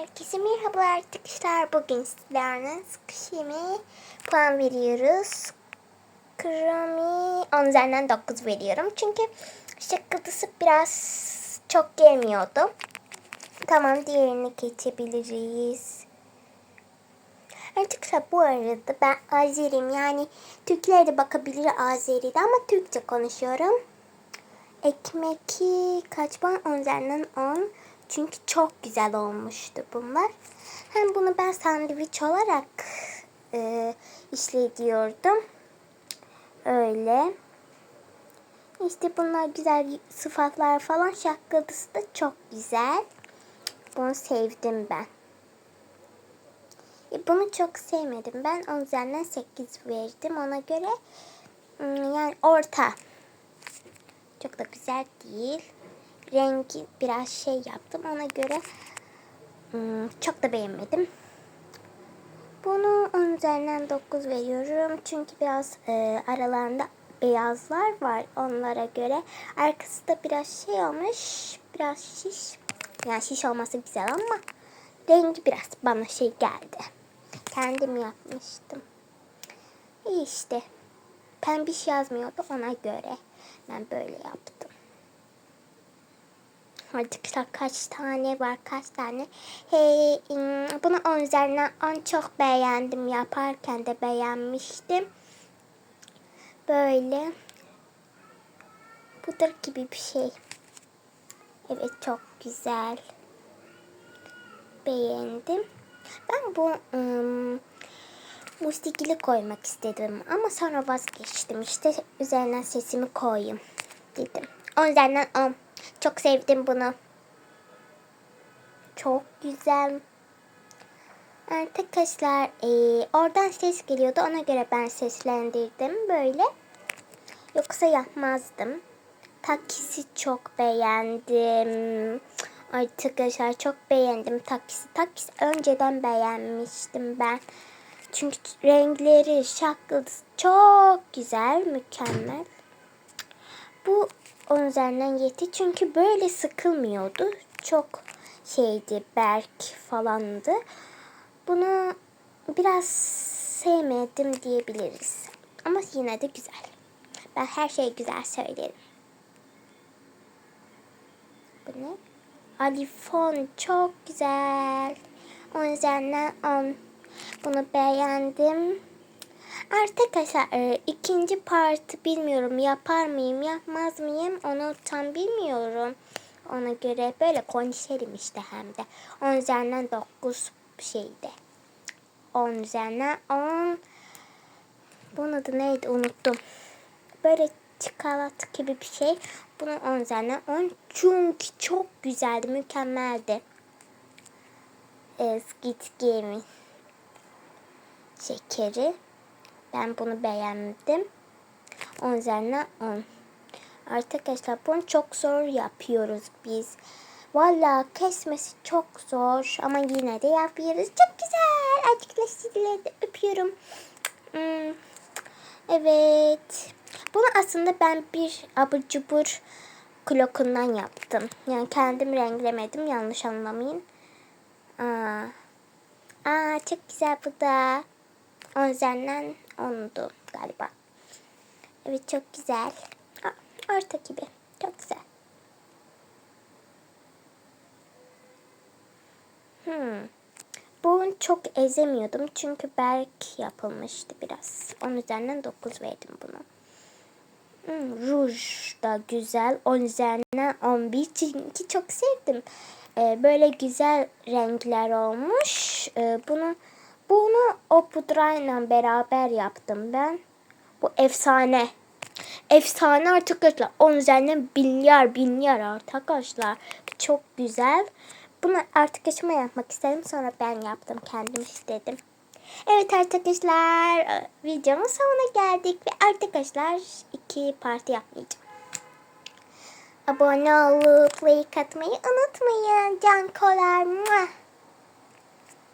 Herkese merhaba arkadaşlar. Bugün sizlerle Squishy'me puan veriyoruz. Kromi 10 üzerinden 9 veriyorum. Çünkü şakıdısı biraz çok gelmiyordu. Tamam diğerini geçebiliriz. Arkadaşlar bu arada ben Azeriyim. Yani Türkler de bakabilir Azeri'de ama Türkçe konuşuyorum. Ekmeki kaç puan? 10 üzerinden 10. Çünkü çok güzel olmuştu bunlar. Hem bunu ben sandviç olarak e, işleyiyordum. Öyle. İşte bunlar güzel sıfatlar falan. Şakkılısı da çok güzel. Bunu sevdim ben. E, Bunu çok sevmedim. Ben 10 üzerinden 8 verdim. Ona göre hmm, yani orta. Çok da güzel değil. Rengi biraz şey yaptım. Ona göre hmm, çok da beğenmedim. Bunu 10 üzerinden 9 veriyorum. Çünkü biraz e, aralarında beyazlar var onlara göre. Arkası da biraz şey olmuş. Biraz şiş. Yani şiş olması güzel ama rengi biraz bana şey geldi. Kendim yapmıştım. İyi işte. Pembiş yazmıyordu ona göre. Ben böyle yaptım. Arkadaşlar kaç tane var kaç tane. Hey, bunu 10 üzerinden 10 çok beğendim. Yaparken de beğenmiştim. Böyle pudra gibi bir şey. Evet çok güzel. Beğendim. Ben bu ım, mustikili koymak istedim ama sonra vazgeçtim. İşte üzerine sesimi koyayım dedim. 10 üzerinden 10. Çok sevdim bunu. Çok güzel. Arkadaşlar eee, oradan ses geliyordu. Ona göre ben seslendirdim böyle. Yoksa yapmazdım. Takisi çok beğendim. Arkadaşlar çok beğendim takisi. Takisi önceden beğenmiştim ben. Çünkü renkleri, şaklısı çok güzel, mükemmel. Bu 10 üzerinden 7 çünkü böyle sıkılmıyordu. Çok şeydi, berk falandı. Bunu biraz sevmedim diyebiliriz. Ama yine de güzel. Ben her şeyi güzel söylerim. Bu ne? Alifon çok güzel. 10 üzerinden 10. Bunu beğendim. Arkadaşlar e, ikinci parti bilmiyorum yapar mıyım yapmaz mıyım onu tam bilmiyorum. Ona göre böyle konuşalım işte hem de. 10 üzerinden 9 şeyde. 10 üzerinden 10. Bunun adı neydi unuttum. Böyle çikolata gibi bir şey. Bunun 10 üzerinden 10. Çünkü çok güzeldi, mükemmeldi. Skit Game'in şekeri. Ben bunu beğendim. 10 üzerinden 10. Arkadaşlar bunu çok zor yapıyoruz biz. Valla kesmesi çok zor ama yine de yapıyoruz. Çok güzel. Arkadaşlar sizleri de öpüyorum. Hmm. Evet. Bunu aslında ben bir abur cubur klokundan yaptım. Yani kendim renklemedim. Yanlış anlamayın. Aa. Aa çok güzel bu da. 10 üzerinden 10'du galiba. Evet çok güzel. Orta gibi. Çok güzel. Hmm. Bunu çok ezemiyordum çünkü berk yapılmıştı biraz. 10 üzerinden 9 verdim buna. Hmm, ruj da güzel. 10 üzerinden 11 çünkü çok sevdim. Ee, böyle güzel renkler olmuş. Ee, bunu bunu o pudrayla beraber yaptım ben. Bu efsane. Efsane arkadaşlar. 10 üzerinden milyar milyar arkadaşlar. Çok güzel. Bunu artık yaşıma yapmak istedim. Sonra ben yaptım. Kendim istedim. Evet arkadaşlar. Videomun sonuna geldik. Ve arkadaşlar iki parti yapmayacağım. Abone olup like atmayı unutmayın. Can kolar. Muah.